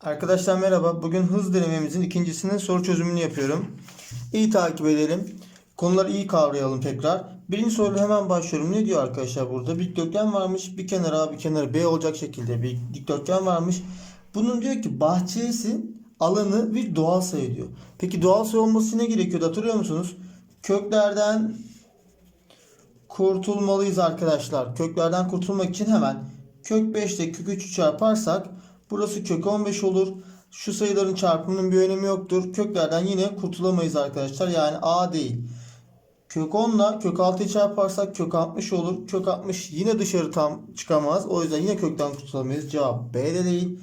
Arkadaşlar merhaba. Bugün hız denememizin ikincisinin soru çözümünü yapıyorum. İyi takip edelim. Konuları iyi kavrayalım tekrar. Birinci soruyla hemen başlıyorum. Ne diyor arkadaşlar burada? Bir dikdörtgen varmış. Bir kenara A bir kenara B olacak şekilde bir dikdörtgen varmış. Bunun diyor ki bahçesi alanı bir doğal sayı diyor. Peki doğal sayı olması ne gerekiyordu hatırlıyor musunuz? Köklerden kurtulmalıyız arkadaşlar. Köklerden kurtulmak için hemen kök 5 ile kök 3'ü çarparsak burası kök 15 olur. Şu sayıların çarpımının bir önemi yoktur. Köklerden yine kurtulamayız arkadaşlar. Yani A değil. Kök 10 ile kök 6'yı çarparsak kök 60 olur. Kök 60 yine dışarı tam çıkamaz. O yüzden yine kökten kurtulamayız. Cevap B de değil.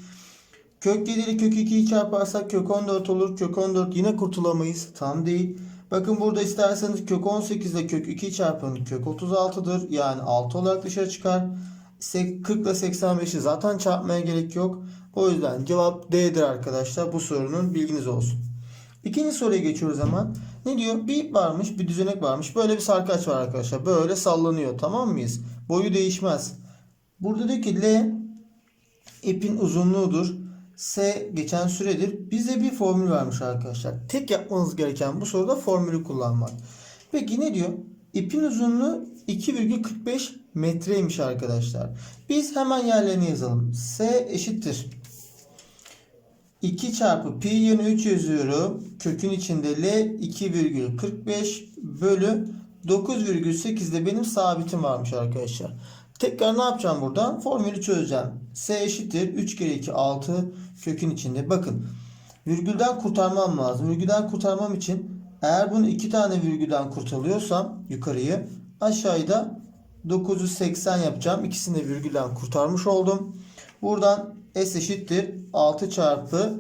Kök 7 ile kök 2'yi çarparsak kök 14 olur. Kök 14 yine kurtulamayız. Tam değil. Bakın burada isterseniz kök 18 ile kök 2'yi çarpın. Kök 36'dır. Yani 6 olarak dışarı çıkar. Sek- 40 ile 85'i zaten çarpmaya gerek yok. O yüzden cevap D'dir arkadaşlar. Bu sorunun bilginiz olsun. İkinci soruya geçiyoruz hemen. Ne diyor? Bir ip varmış, bir düzenek varmış. Böyle bir sarkaç var arkadaşlar. Böyle sallanıyor. Tamam mıyız? Boyu değişmez. Burada diyor ki L ipin uzunluğudur. S geçen süredir. Bize bir formül vermiş arkadaşlar. Tek yapmanız gereken bu soruda formülü kullanmak. Peki ne diyor? İpin uzunluğu 2,45 metreymiş arkadaşlar. Biz hemen yerlerini yazalım. S eşittir. 2 çarpı pi yerine 3 yazıyorum. Kökün içinde L 2,45 bölü 9,8 de benim sabitim varmış arkadaşlar. Tekrar ne yapacağım buradan? Formülü çözeceğim. S eşittir 3 kere 2 6 kökün içinde. Bakın virgülden kurtarmam lazım. Virgülden kurtarmam için eğer bunu iki tane virgülden kurtarıyorsam yukarıyı aşağıda 980 yapacağım. İkisini de virgülden kurtarmış oldum. Buradan S eşittir 6 çarpı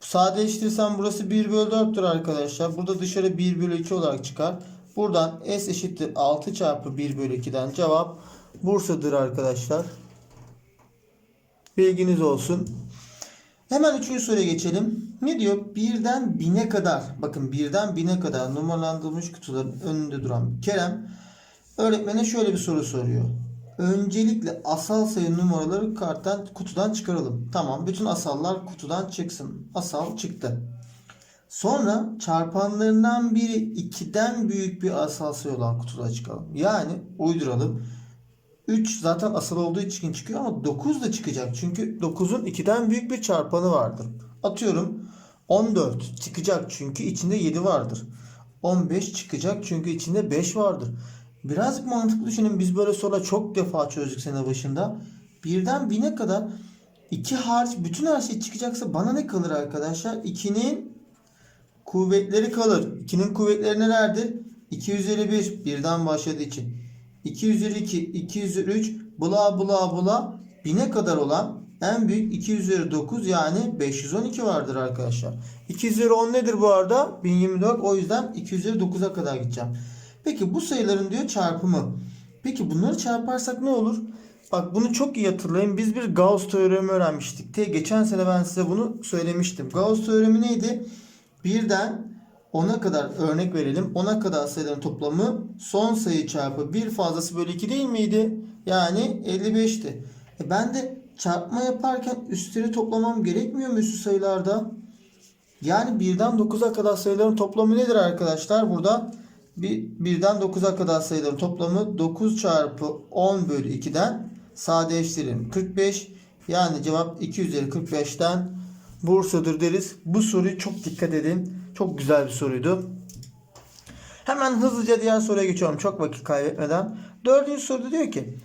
sadeleştirirsem burası 1 bölü 4'tür arkadaşlar. Burada dışarı 1 bölü 2 olarak çıkar. Buradan S eşittir 6 çarpı 1 bölü 2'den cevap Bursa'dır arkadaşlar. Bilginiz olsun. Hemen üçüncü soruya geçelim. Ne diyor? Birden bine kadar. Bakın birden bine kadar numaralandırılmış kutuların önünde duran Kerem öğretmene şöyle bir soru soruyor. Öncelikle asal sayı numaraları karttan kutudan çıkaralım. Tamam bütün asallar kutudan çıksın. Asal çıktı. Sonra çarpanlarından biri 2'den büyük bir asal sayı olan kutuda çıkalım. Yani uyduralım. 3 zaten asal olduğu için çıkıyor ama 9 da çıkacak. Çünkü 9'un 2'den büyük bir çarpanı vardır. Atıyorum 14 çıkacak çünkü içinde 7 vardır. 15 çıkacak çünkü içinde 5 vardır. Birazcık mantıklı düşünün. Biz böyle sorular çok defa çözdük sene başında. Birden bine kadar 2 hariç bütün her şey çıkacaksa bana ne kalır arkadaşlar? 2'nin kuvvetleri kalır. 2'nin kuvvetleri nelerdir? 2 üzeri 1 birden başladığı için. 2 üzeri 2, 2 üzeri 3 bula bula bula 1000'e kadar olan en büyük 2 üzeri 9 yani 512 vardır arkadaşlar. 2 üzeri 10 nedir bu arada? 1024 o yüzden 2 üzeri 9'a kadar gideceğim. Peki bu sayıların diyor çarpımı. Peki bunları çarparsak ne olur? Bak bunu çok iyi hatırlayın. Biz bir Gauss teoremi öğrenmiştik. Te geçen sene ben size bunu söylemiştim. Gauss teoremi neydi? Birden 10'a kadar örnek verelim. 10'a kadar sayıların toplamı son sayı çarpı 1 fazlası bölü 2 değil miydi? Yani 55'ti. E ben de çarpma yaparken üstleri toplamam gerekmiyor mu üstü sayılarda? Yani 1'den 9'a kadar sayıların toplamı nedir arkadaşlar? Burada bir, 1'den 9'a kadar sayıların toplamı 9 çarpı 10 bölü 2'den sadeleştirelim. 45 yani cevap 2 üzeri 45'ten Bursa'dır deriz. Bu soruyu çok dikkat edin. Çok güzel bir soruydu. Hemen hızlıca diğer soruya geçiyorum. Çok vakit kaybetmeden. Dördüncü soruda diyor ki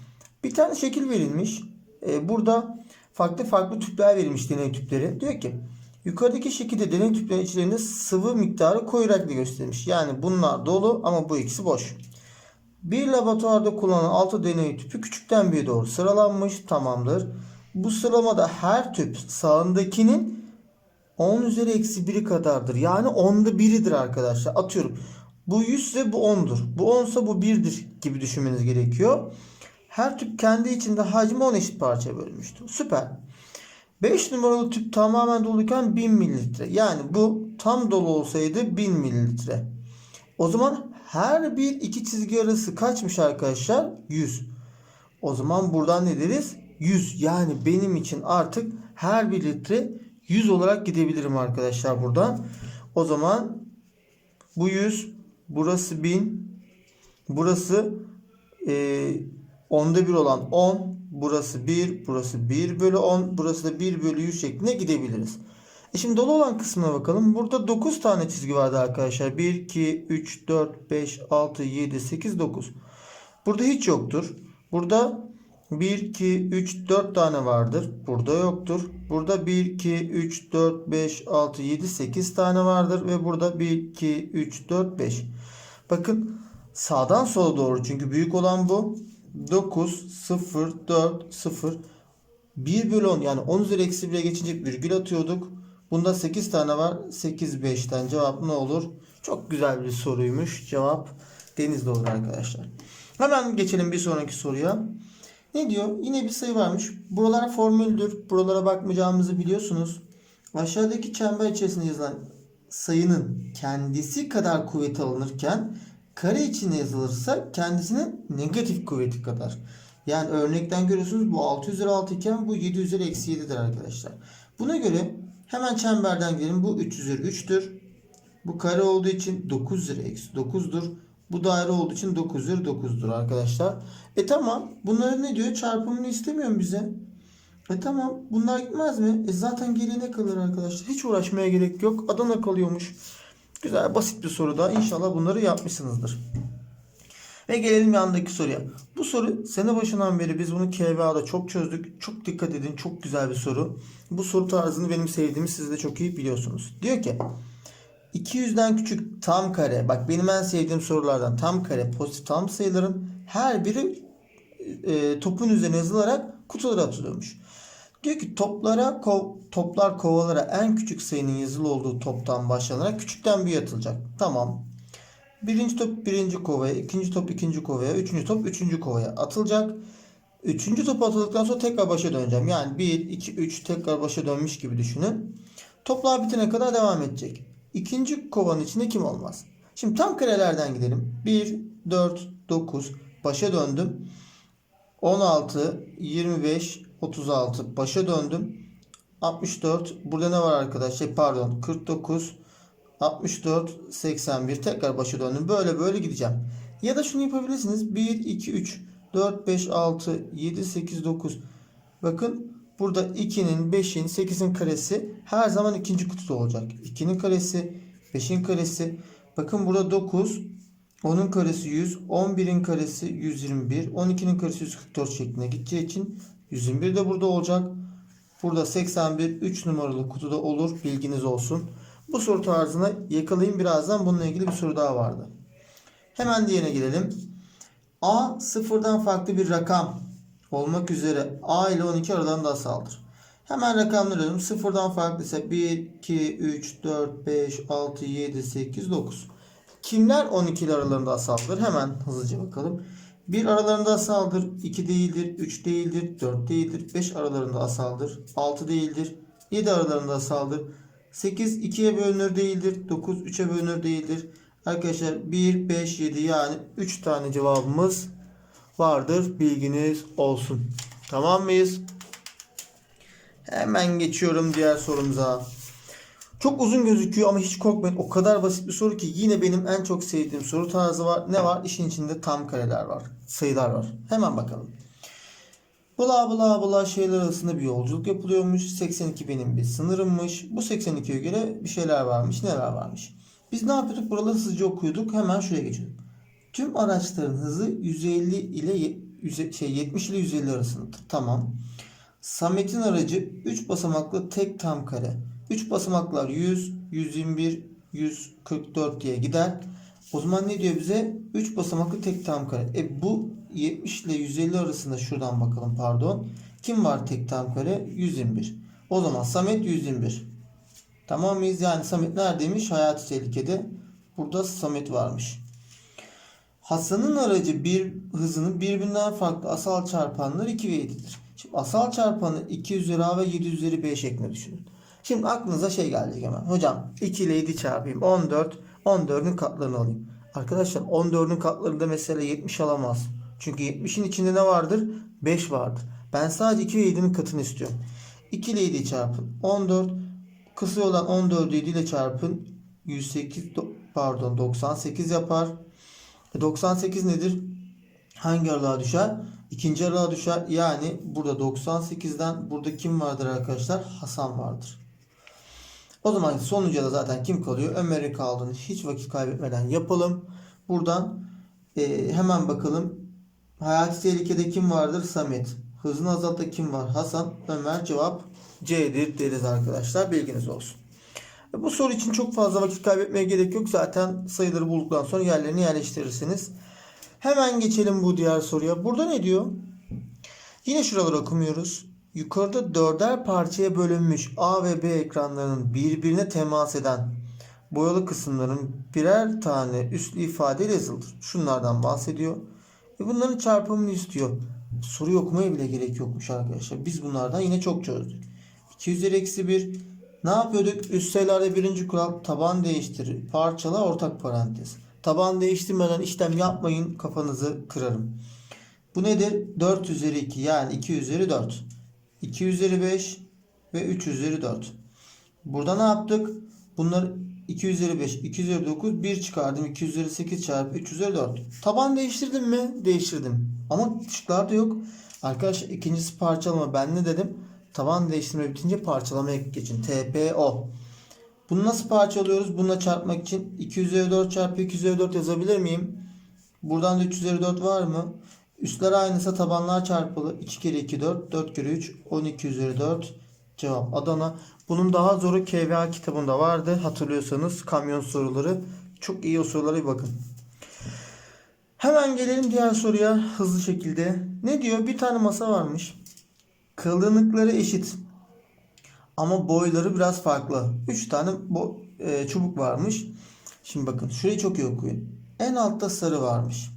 bir tane şekil verilmiş. Ee, burada farklı farklı tüpler verilmiş deney tüpleri. Diyor ki yukarıdaki şekilde deney tüplerinin içlerinde sıvı miktarı koyu renkli göstermiş. Yani bunlar dolu ama bu ikisi boş. Bir laboratuvarda kullanılan 6 deney tüpü küçükten büyüğe doğru sıralanmış. Tamamdır. Bu sıralamada her tüp sağındakinin 10 üzeri eksi 1'i kadardır. Yani 10'da biridir arkadaşlar. Atıyorum. Bu 100 ise bu 10'dur. Bu 10 ise bu 1'dir gibi düşünmeniz gerekiyor. Her tüp kendi içinde hacmi 10 eşit parçaya bölünmüştür. Süper. 5 numaralı tüp tamamen doluyken 1000 mililitre. Yani bu tam dolu olsaydı 1000 mililitre. O zaman her bir iki çizgi arası kaçmış arkadaşlar? 100. O zaman buradan ne deriz? 100. Yani benim için artık her bir litre 100 olarak gidebilirim arkadaşlar buradan. O zaman bu 100 burası 1000 burası e, onda 1 olan 10 burası 1 burası 1 bölü 10 burası da 1 bölü 100 şeklinde gidebiliriz. E şimdi dolu olan kısmına bakalım. Burada 9 tane çizgi vardı arkadaşlar. 1, 2, 3, 4, 5, 6, 7, 8, 9. Burada hiç yoktur. Burada 1, 2, 3, 4 tane vardır. Burada yoktur. Burada 1, 2, 3, 4, 5, 6, 7, 8 tane vardır. Ve burada 1, 2, 3, 4, 5. Bakın sağdan sola doğru çünkü büyük olan bu. 9, 0, 4, 0. 1 bölü 10 yani 10 üzeri eksi 1'e geçince virgül atıyorduk. Bunda 8 tane var. 8 5'ten cevap ne olur? Çok güzel bir soruymuş. Cevap denizde olur arkadaşlar. Hemen geçelim bir sonraki soruya. Ne diyor? Yine bir sayı varmış. Buralar formüldür. Buralara bakmayacağımızı biliyorsunuz. Aşağıdaki çember içerisinde yazılan sayının kendisi kadar kuvveti alınırken kare içine yazılırsa kendisinin negatif kuvveti kadar. Yani örnekten görüyorsunuz bu 6 üzeri 6 iken bu 7 üzeri eksi 7'dir arkadaşlar. Buna göre hemen çemberden gidelim. Bu 3 üzeri 3'tür. Bu kare olduğu için 9 üzeri eksi 9'dur. Bu daire olduğu için 9 üzeri 9'dur arkadaşlar. E tamam. Bunları ne diyor? Çarpımını istemiyor mu bize? E tamam. Bunlar gitmez mi? E zaten geriye ne kalır arkadaşlar? Hiç uğraşmaya gerek yok. Adana kalıyormuş. Güzel basit bir soru da. İnşallah bunları yapmışsınızdır. Ve gelelim yandaki soruya. Bu soru sene başından beri biz bunu KVA'da çok çözdük. Çok dikkat edin. Çok güzel bir soru. Bu soru tarzını benim sevdiğimi siz de çok iyi biliyorsunuz. Diyor ki 200'den küçük tam kare. Bak benim en sevdiğim sorulardan tam kare pozitif tam sayıların her biri e, topun üzerine yazılarak kutulara atılıyormuş. Diyor ki toplara kov, toplar kovalara en küçük sayının yazılı olduğu toptan başlanarak küçükten büyüğe atılacak. Tamam. Birinci top birinci kovaya, ikinci top ikinci kovaya, üçüncü top üçüncü kovaya atılacak. Üçüncü top atıldıktan sonra tekrar başa döneceğim. Yani 1, 2, 3 tekrar başa dönmüş gibi düşünün. Toplar bitene kadar devam edecek. İkinci kovanın içinde kim olmaz? Şimdi tam karelerden gidelim. 1, 4, 9 başa döndüm. 16, 25, 36 başa döndüm. 64 burada ne var arkadaşlar? Pardon 49 64 81 tekrar başa döndüm. Böyle böyle gideceğim. Ya da şunu yapabilirsiniz. 1 2 3 4 5 6 7 8 9 Bakın burada 2'nin 5'in 8'in karesi her zaman ikinci kutuda olacak. 2'nin karesi 5'in karesi. Bakın burada 9 10'un karesi 100, 11'in karesi 121, 12'nin karesi 144 şeklinde gideceği için 121 de burada olacak. Burada 81 3 numaralı kutuda olur. Bilginiz olsun. Bu soru tarzına yakalayayım birazdan. Bununla ilgili bir soru daha vardı. Hemen diğerine gelelim. A sıfırdan farklı bir rakam olmak üzere A ile 12 aralarında asaldır. Hemen rakamları yazıyorum. Sıfırdan farklıysa 1, 2, 3, 4, 5, 6, 7, 8, 9. Kimler 12 ile aralarında asaldır? Hemen hızlıca bakalım. 1 aralarında asaldır, 2 değildir, 3 değildir, 4 değildir, 5 aralarında asaldır, 6 değildir, 7 aralarında asaldır, 8 2'ye bölünür değildir, 9 3'e bölünür değildir. Arkadaşlar 1, 5, 7 yani 3 tane cevabımız vardır. Bilginiz olsun. Tamam mıyız? Hemen geçiyorum diğer sorumuza. Çok uzun gözüküyor ama hiç korkmayın. O kadar basit bir soru ki yine benim en çok sevdiğim soru tarzı var. Ne var? İşin içinde tam kareler var. Sayılar var. Hemen bakalım. Bula bula bula şeyler arasında bir yolculuk yapılıyormuş. 82 benim bir sınırımmış. Bu 82'ye göre bir şeyler varmış. Neler varmış? Biz ne yapıyorduk? Buraları hızlıca okuyorduk. Hemen şuraya geçelim. Tüm araçların hızı 150 ile şey 70 ile 150 arasındadır. Tamam. Samet'in aracı 3 basamaklı tek tam kare. 3 basamaklar 100, 121, 144 diye gider. O zaman ne diyor bize? 3 basamaklı tek tam kare. E bu 70 ile 150 arasında şuradan bakalım pardon. Kim var tek tam kare? 121. O zaman Samet 121. Tamam mıyız? Yani Samet neredeymiş? Hayati tehlikede. Burada Samet varmış. Hasan'ın aracı bir hızının birbirinden farklı asal çarpanları 2 ve 7'dir. Şimdi asal çarpanı 2 üzeri a ve 7 üzeri b şeklinde düşünün. Şimdi aklınıza şey gelecek hemen. Hocam 2 ile 7 çarpayım. 14. 14'ün katlarını alayım. Arkadaşlar 14'ün katlarında mesela 70 alamaz. Çünkü 70'in içinde ne vardır? 5 vardır. Ben sadece 2 ve 7'nin katını istiyorum. 2 ile 7'yi çarpın. 14. Kısa olan 14'ü 7 ile çarpın. 108 do- pardon 98 yapar. E, 98 nedir? Hangi aralığa düşer? İkinci aralığa düşer. Yani burada 98'den burada kim vardır arkadaşlar? Hasan vardır. O zaman sonuca da zaten kim kalıyor? Ömer'in kaldığını hiç vakit kaybetmeden yapalım. Buradan e, hemen bakalım. Hayati tehlikede kim vardır? Samet. Hızını azaltta kim var? Hasan. Ömer cevap C'dir deriz arkadaşlar. Bilginiz olsun. E, Bu soru için çok fazla vakit kaybetmeye gerek yok. Zaten sayıları bulduktan sonra yerlerini yerleştirirsiniz. Hemen geçelim bu diğer soruya. Burada ne diyor? Yine şuraları okumuyoruz. Yukarıda dörder parçaya bölünmüş A ve B ekranlarının birbirine temas eden boyalı kısımların birer tane üslü ifadeyle yazılır. Şunlardan bahsediyor. Ve bunların çarpımını istiyor. Soruyu okumaya bile gerek yokmuş arkadaşlar. Biz bunlardan yine çok çözdük. 2 üzeri eksi 1. Ne yapıyorduk? Üst sayılarda birinci kural taban değiştirir. Parçala ortak parantez. Taban değiştirmeden işlem yapmayın kafanızı kırarım. Bu nedir? 4 üzeri 2 yani 2 üzeri 4. 2 üzeri 5 ve 3 üzeri 4. Burada ne yaptık? Bunlar 2 üzeri 5, 2 üzeri 9, 1 çıkardım. 2 üzeri 8 çarpı 3 üzeri 4. Taban değiştirdim mi? Değiştirdim. Ama şıklarda yok. Arkadaşlar ikincisi parçalama. Ben ne dedim? Taban değiştirme bitince parçalamaya geçin. TPO. Bunu nasıl parçalıyoruz? Bununla çarpmak için 2 üzeri 4 çarpı 2 üzeri 4 yazabilir miyim? Buradan da 3 üzeri 4 var mı? Üstler aynıysa tabanlar çarpılı. 2 kere 2 4, 4 kere 3 12 üzeri 4. Cevap Adana. Bunun daha zoru KVA kitabında vardı. Hatırlıyorsanız kamyon soruları. Çok iyi o sorulara bir bakın. Hemen gelelim diğer soruya hızlı şekilde. Ne diyor? Bir tane masa varmış. Kalınlıkları eşit. Ama boyları biraz farklı. 3 tane bo- e, çubuk varmış. Şimdi bakın şurayı çok iyi okuyun. En altta sarı varmış.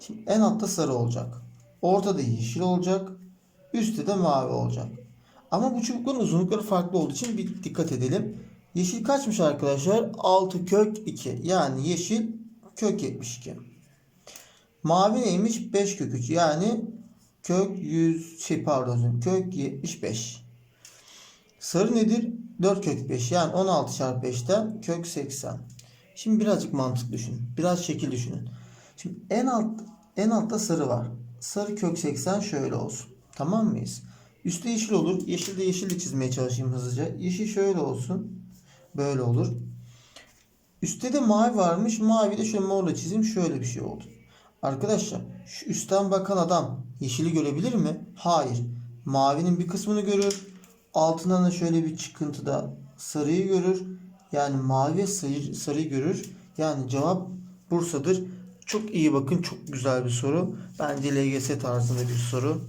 Şimdi en altta sarı olacak. Ortada yeşil olacak. Üstte de mavi olacak. Ama bu çubukların uzunlukları farklı olduğu için bir dikkat edelim. Yeşil kaçmış arkadaşlar? 6 kök 2. Yani yeşil kök 72. Mavi neymiş? 5 kök 3. Yani kök 100 şey pardon kök 75. Sarı nedir? 4 kök 5. Yani 16 çarpı 5'ten kök 80. Şimdi birazcık mantık düşünün. Biraz şekil düşünün. Şimdi en alt en altta sarı var. Sarı kök 80 şöyle olsun. Tamam mıyız? Üstte yeşil olur. Yeşil de yeşille çizmeye çalışayım hızlıca. Yeşil şöyle olsun. Böyle olur. Üstte de mavi varmış. Mavi de şöyle morla çizeyim. Şöyle bir şey oldu. Arkadaşlar şu üstten bakan adam yeşili görebilir mi? Hayır. Mavinin bir kısmını görür. Altından da şöyle bir çıkıntıda sarıyı görür. Yani mavi sarı, sarıyı görür. Yani cevap Bursa'dır. Çok iyi bakın. Çok güzel bir soru. Bence LGS tarzında bir soru.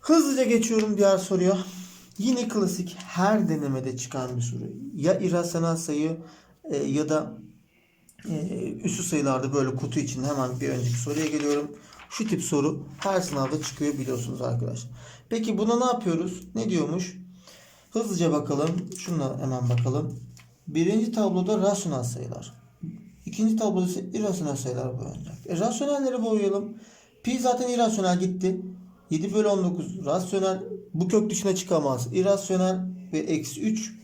Hızlıca geçiyorum diğer soruya. Yine klasik her denemede çıkan bir soru. Ya irrasyonel sayı e, ya da e, üstü sayılarda böyle kutu için hemen bir önceki soruya geliyorum. Şu tip soru her sınavda çıkıyor biliyorsunuz arkadaşlar. Peki buna ne yapıyoruz? Ne diyormuş? Hızlıca bakalım. Şuna hemen bakalım. Birinci tabloda rasyonel sayılar. İkinci tabloda ise irrasyonel sayılar boyanacak. E, rasyonelleri boyayalım. Pi zaten irrasyonel gitti. 7 bölü 19 rasyonel. Bu kök dışına çıkamaz. İrrasyonel ve eksi 3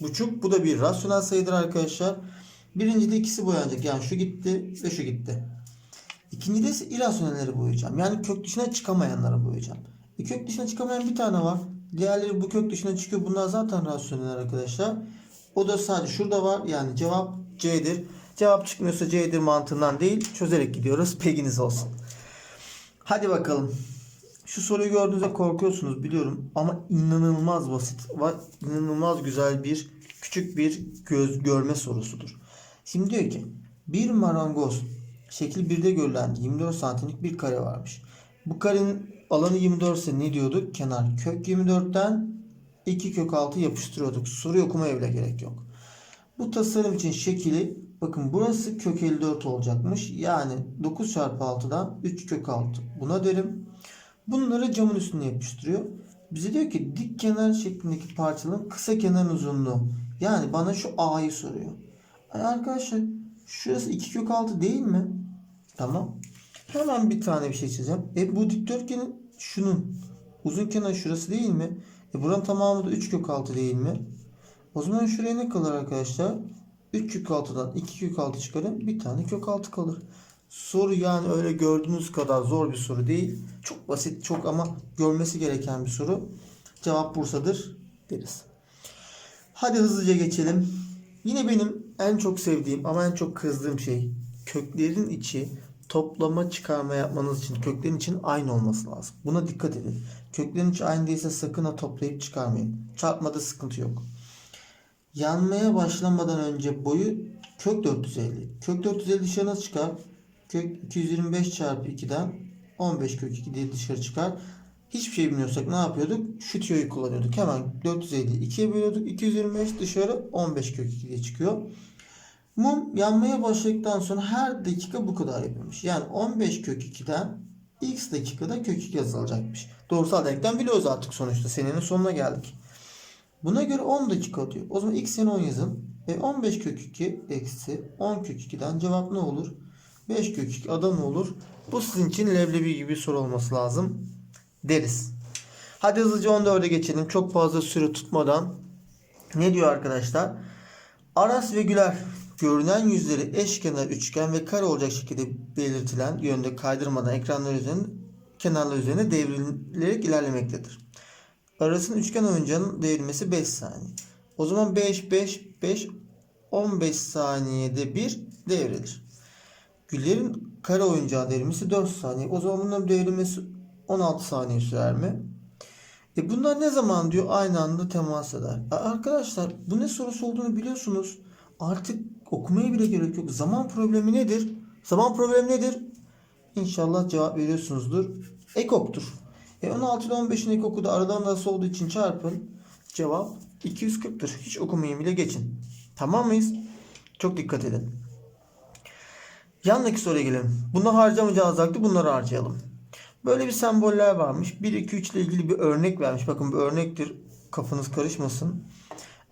buçuk. Bu da bir rasyonel sayıdır arkadaşlar. Birincide ikisi boyanacak. Yani şu gitti ve şu gitti. İkincide ise irrasyonelleri boyayacağım. Yani kök dışına çıkamayanları boyayacağım. E, kök dışına çıkamayan bir tane var. Diğerleri bu kök dışına çıkıyor. Bunlar zaten rasyonel arkadaşlar. O da sadece şurada var. Yani cevap C'dir. Cevap çıkmıyorsa C'dir mantığından değil. Çözerek gidiyoruz. Peginiz olsun. Hadi bakalım. Şu soruyu gördüğünüzde korkuyorsunuz biliyorum ama inanılmaz basit ve inanılmaz güzel bir küçük bir göz görme sorusudur. Şimdi diyor ki bir marangoz şekil 1'de görülen 24 santimlik bir kare varmış. Bu karenin alanı 24 ise ne diyorduk? Kenar kök 24'ten 2 kök 6 yapıştırıyorduk. Soruyu okumaya bile gerek yok. Bu tasarım için şekili bakın burası kök 54 olacakmış. Yani 9 çarpı 6'dan 3 kök 6. Buna derim. Bunları camın üstüne yapıştırıyor. Bize diyor ki dik kenar şeklindeki parçanın kısa kenar uzunluğu. Yani bana şu A'yı soruyor. Ay arkadaşlar şurası 2 kök 6 değil mi? Tamam. Hemen bir tane bir şey çizeceğim. E bu dikdörtgenin şunun uzun kenar şurası değil mi? E buranın tamamı da 3 kök 6 değil mi? O zaman şuraya ne kalır arkadaşlar? 3 kök altıdan 2 kök altı çıkarın. Bir tane kök altı kalır. Soru yani öyle gördüğünüz kadar zor bir soru değil. Çok basit çok ama görmesi gereken bir soru. Cevap Bursa'dır deriz. Hadi hızlıca geçelim. Yine benim en çok sevdiğim ama en çok kızdığım şey köklerin içi toplama çıkarma yapmanız için köklerin için aynı olması lazım. Buna dikkat edin. Köklerin içi aynı değilse sakın ha toplayıp çıkarmayın. Çarpmada sıkıntı yok. Yanmaya başlamadan önce boyu kök 450. Kök 450 dışarı nasıl çıkar? Kök 225 çarpı 2'den 15 kök 2 diye dışarı çıkar. Hiçbir şey bilmiyorsak ne yapıyorduk? Şu tüyoyu kullanıyorduk. Hemen 450'yi 2'ye bölüyorduk. 225 dışarı 15 kök 2 diye çıkıyor. Mum yanmaya başladıktan sonra her dakika bu kadar yapılmış. Yani 15 kök 2'den x dakikada kök 2 yazılacakmış. Doğrusal denklem biliyoruz artık sonuçta. Senenin sonuna geldik. Buna göre 10 dakika diyor. O zaman x yerine 10 yazın. E 15 kök 2 eksi 10 kök 2'den cevap ne olur? 5 kök 2 adam olur. Bu sizin için leblebi gibi bir soru olması lazım deriz. Hadi hızlıca 14'e geçelim. Çok fazla süre tutmadan. Ne diyor arkadaşlar? Aras ve Güler görünen yüzleri eşkenar üçgen ve kare olacak şekilde belirtilen yönde kaydırmadan ekranlar üzerinde kenarlar üzerine devrilerek ilerlemektedir. Aras'ın üçgen oyuncağının devrilmesi 5 saniye. O zaman 5 5 5 15 saniyede bir devrilir. Güler'in kare oyuncağı devrilmesi 4 saniye. O zaman bunların devrilmesi 16 saniye sürer mi? E bunlar ne zaman diyor aynı anda temas eder. E arkadaşlar bu ne sorusu olduğunu biliyorsunuz. Artık okumaya bile gerek yok. Zaman problemi nedir? Zaman problemi nedir? İnşallah cevap veriyorsunuzdur. Ekoktur. E 16 ile 15'in ekoku da aradan nasıl olduğu için çarpın. Cevap 240'tır. Hiç okumayın bile geçin. Tamam mıyız? Çok dikkat edin. Yandaki soruya gelelim. Bunu harcamayacağız vakti bunları harcayalım. Böyle bir semboller varmış. 1, 2, 3 ile ilgili bir örnek vermiş. Bakın bu örnektir. Kafanız karışmasın.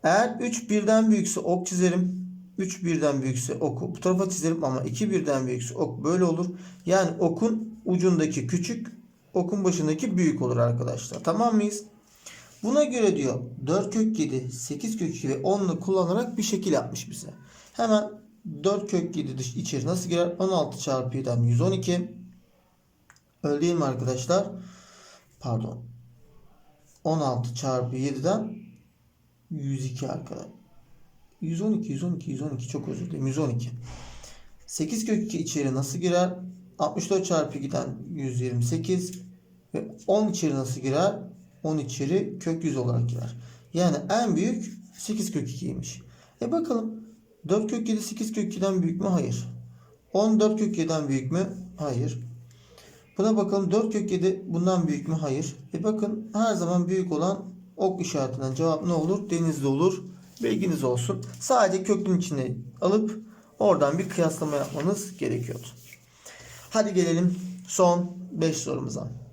Eğer 3 birden büyükse ok çizerim. 3 birden büyükse oku bu tarafa çizerim ama 2 birden büyükse ok böyle olur. Yani okun ucundaki küçük, okun başındaki büyük olur arkadaşlar. Tamam mıyız? Buna göre diyor 4 kök 7, 8 kök 2 ve 10'unu kullanarak bir şekil yapmış bize. Hemen 4 kök 7 dış içeri nasıl girer? 16 çarpı 7'den 112. Öyle değil mi arkadaşlar? Pardon. 16 çarpı 7'den 102 arkadaşlar. 112, 112, 112 çok özür dilerim. 112. 8 kök 2 içeri nasıl girer? 64 çarpı 2'den 128 ve 10 içeri nasıl girer? 10 içeri kök 100 olarak girer. Yani en büyük 8 kök 2'ymiş. E bakalım 4 kök 7 8 kök 2'den büyük mü? Hayır. 10 4 kök 7'den büyük mü? Hayır. Buna bakalım 4 kök 7 bundan büyük mü? Hayır. E bakın her zaman büyük olan ok işaretinden cevap ne olur? Denizli olur. Bilginiz olsun. Sadece köklün içine alıp oradan bir kıyaslama yapmanız gerekiyordu. Hadi gelelim son 5 sorumuza.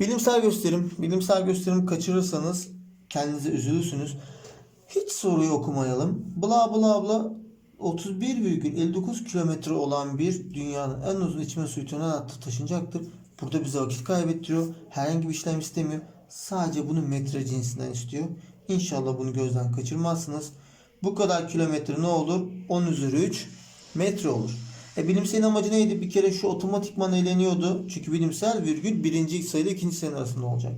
Bilimsel gösterim. Bilimsel gösterim kaçırırsanız kendinize üzülürsünüz. Hiç soruyu okumayalım. Bla bla bla 31,59 kilometre olan bir dünyanın en uzun içme suyu tünel taşınacaktır. Burada bize vakit kaybettiriyor. Herhangi bir işlem istemiyor. Sadece bunu metre cinsinden istiyor. İnşallah bunu gözden kaçırmazsınız. Bu kadar kilometre ne olur? 10 üzeri 3 metre olur. E bilimselin amacı neydi? Bir kere şu otomatikman eleniyordu. Çünkü bilimsel virgül birinci sayıyla ikinci sayının arasında olacak.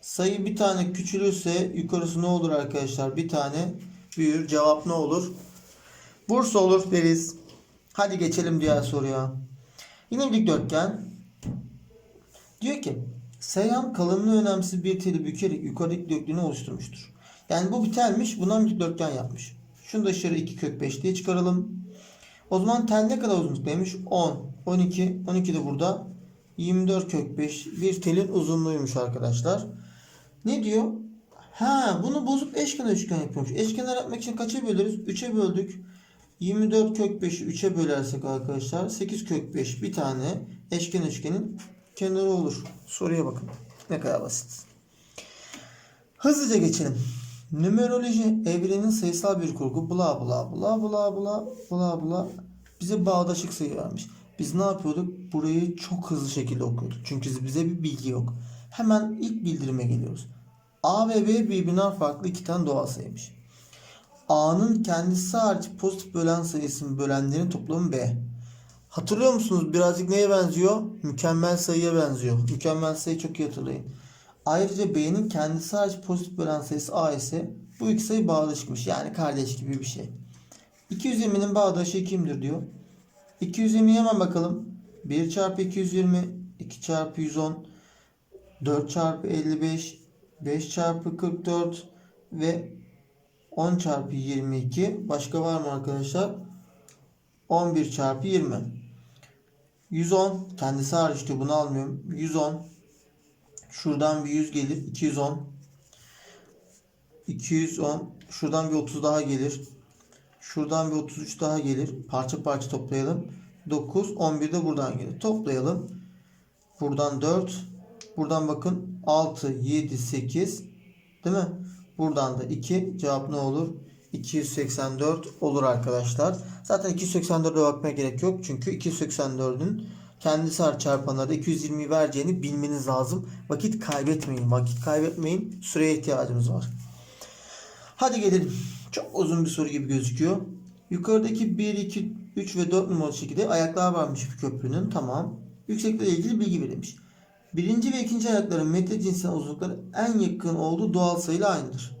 Sayı bir tane küçülürse yukarısı ne olur arkadaşlar? Bir tane büyür. Cevap ne olur? Bursa olur deriz. Hadi geçelim diğer soruya. Yine bir dikdörtgen. Diyor ki Seyhan kalınlığı önemsiz bir teli bükerek yukarıdaki dikdörtgeni oluşturmuştur. Yani bu bir telmiş. Bundan bir dikdörtgen yapmış. Şunu da dışarı 2 kök 5 diye çıkaralım. O zaman tel ne kadar uzunluktaymış? 10, 12, 12 de burada. 24 kök 5 bir telin uzunluğuymuş arkadaşlar. Ne diyor? Ha bunu bozup eşkenar üçgen yapıyormuş. Eşkenar yapmak için kaça bölürüz? 3'e böldük. 24 kök 5'i 3'e bölersek arkadaşlar 8 kök 5 bir tane eşkenar üçgenin kenarı olur. Soruya bakın. Ne kadar basit. Hızlıca geçelim. Numeroloji evrenin sayısal bir kurgu bla bla bla bla bla bla bla bize bağdaşık sayı vermiş. Biz ne yapıyorduk? Burayı çok hızlı şekilde okuyorduk. Çünkü bize bir bilgi yok. Hemen ilk bildirime geliyoruz. A ve B birbirinden farklı iki tane doğal sayıymış. A'nın kendisi hariç pozitif bölen sayısının bölenlerin toplamı B. Hatırlıyor musunuz? Birazcık neye benziyor? Mükemmel sayıya benziyor. Mükemmel sayıyı çok iyi hatırlayın. Ayrıca B'nin kendisi hariç pozitif bölen sayısı A ise bu iki sayı bağdaşıkmış. Yani kardeş gibi bir şey. 220'nin bağdaşı kimdir diyor. 220'ye hemen bakalım. 1 çarpı 220, 2 çarpı 110, 4 çarpı 55, 5 çarpı 44 ve 10 çarpı 22. Başka var mı arkadaşlar? 11 çarpı 20. 110 kendisi hariç diyor bunu almıyorum. 110 şuradan bir 100 gelir. 210 210 şuradan bir 30 daha gelir. Şuradan bir 33 daha gelir. Parça parça toplayalım. 9 11 de buradan gelir. Toplayalım. Buradan 4 buradan bakın 6 7 8 değil mi? Buradan da 2 cevap ne olur? 284 olur arkadaşlar. Zaten 284'e bakmaya gerek yok. Çünkü 284'ün kendisi hariç çarpanlarda 220'yi vereceğini bilmeniz lazım. Vakit kaybetmeyin. Vakit kaybetmeyin. Süreye ihtiyacımız var. Hadi gelelim. Çok uzun bir soru gibi gözüküyor. Yukarıdaki 1, 2, 3 ve 4 numaralı şekilde ayaklar varmış bir köprünün. Tamam. Yükseklikle ilgili bilgi verilmiş. Birinci ve ikinci ayakların metre cinsinden uzunlukları en yakın olduğu doğal sayıyla aynıdır.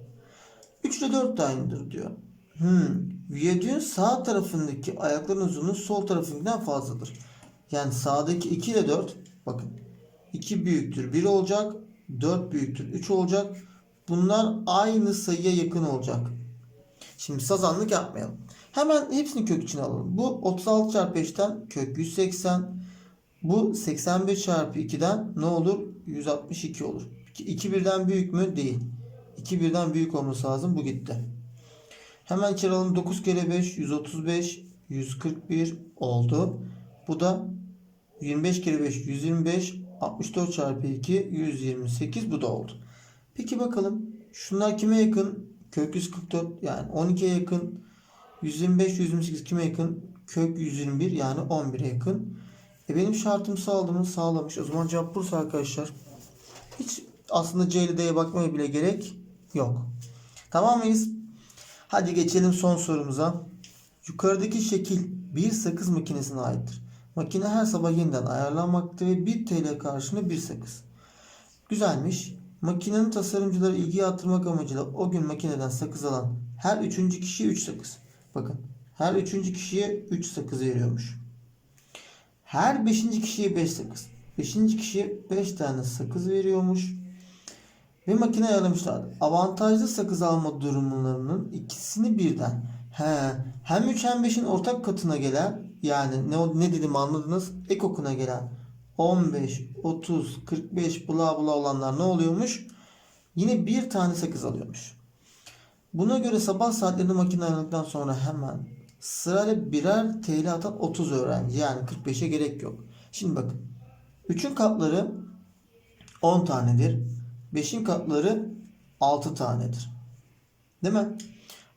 3 ile 4 de aynıdır diyor. Hmm. Viyadüğün sağ tarafındaki ayakların uzunluğu sol tarafınkinden fazladır. Yani sağdaki 2 ile 4 bakın 2 büyüktür 1 olacak 4 büyüktür 3 olacak. Bunlar aynı sayıya yakın olacak. Şimdi sazanlık yapmayalım. Hemen hepsini kök içine alalım. Bu 36 çarpı 5'ten kök 180. Bu 81 çarpı 2'den ne olur? 162 olur. 2 birden büyük mü? Değil. 2 birden büyük olması lazım. Bu gitti. Hemen içeri alalım. 9 kere 5 135 141 oldu. Bu da 25 kere 5 125 64 çarpı 2 128 bu da oldu. Peki bakalım şunlar kime yakın? Kök 144 yani 12'ye yakın. 125 128 kime yakın? Kök 121 yani 11'e yakın. E benim şartım sağladığımı sağlamış. O zaman cevap Bursa arkadaşlar. Hiç aslında C ile D'ye bakmaya bile gerek yok. Tamam mıyız? Hadi geçelim son sorumuza. Yukarıdaki şekil bir sakız makinesine aittir. Makine her sabah yeniden ayarlanmakta ve 1 TL karşılığında bir sakız. Güzelmiş. Makinenin tasarımcıları ilgiyi artırmak amacıyla o gün makineden sakız alan her üçüncü kişiye 3 sakız. Bakın her üçüncü kişiye 3 sakız veriyormuş. Her beşinci kişiye 5 sakız. Beşinci kişiye 5 tane sakız veriyormuş. Ve makine ayarlamışlardı. Avantajlı sakız alma durumlarının ikisini birden. He, hem 3 hem 5'in ortak katına gelen yani ne, ne dedim anladınız? Ek okuna gelen 15, 30, 45 bla bla olanlar ne oluyormuş? Yine bir tane sakız alıyormuş. Buna göre sabah saatlerinde makine ayarladıktan sonra hemen sırayla birer TL atan 30 öğrenci yani 45'e gerek yok. Şimdi bakın. 3'ün katları 10 tanedir. 5'in katları 6 tanedir. Değil mi?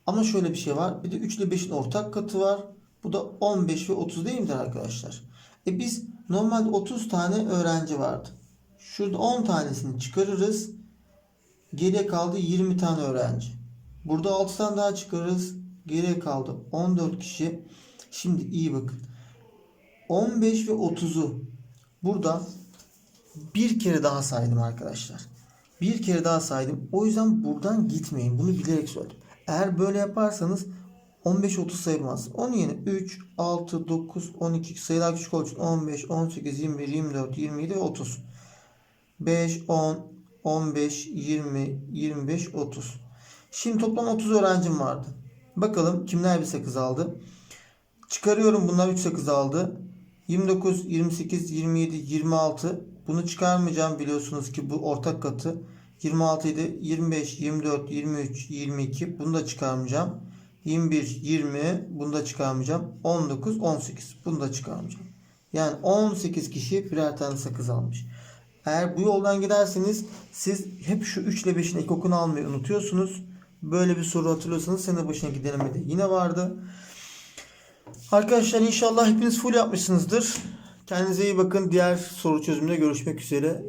Ama şöyle bir şey var. Bir de 3 ile 5'in ortak katı var. Bu da 15 ve 30 değil midir arkadaşlar? E biz normalde 30 tane öğrenci vardı. Şurada 10 tanesini çıkarırız. Geriye kaldı 20 tane öğrenci. Burada 6 tane daha çıkarırız. Geriye kaldı 14 kişi. Şimdi iyi bakın. 15 ve 30'u burada bir kere daha saydım arkadaşlar. Bir kere daha saydım. O yüzden buradan gitmeyin. Bunu bilerek söyledim. Eğer böyle yaparsanız 15-30 sayılmaz. Onun yerine 3, 6, 9, 12 sayılar küçük olduğu için 15, 18, 21, 24, 27 ve 30. 5, 10, 15, 20, 25, 30. Şimdi toplam 30 öğrencim vardı. Bakalım kimler bir sakız aldı. Çıkarıyorum bunlar 3 sakız aldı. 29, 28, 27, 26. Bunu çıkarmayacağım biliyorsunuz ki bu ortak katı. 26 idi. 25, 24, 23, 22. Bunu da çıkarmayacağım. 21, 20. Bunu da çıkarmayacağım. 19, 18. Bunu da çıkarmayacağım. Yani 18 kişi birer tane sakız almış. Eğer bu yoldan giderseniz siz hep şu 3 ile 5'in ekokunu almayı unutuyorsunuz. Böyle bir soru hatırlıyorsanız sene başındaki denemede yine vardı. Arkadaşlar inşallah hepiniz full yapmışsınızdır. Kendinize iyi bakın. Diğer soru çözümünde görüşmek üzere.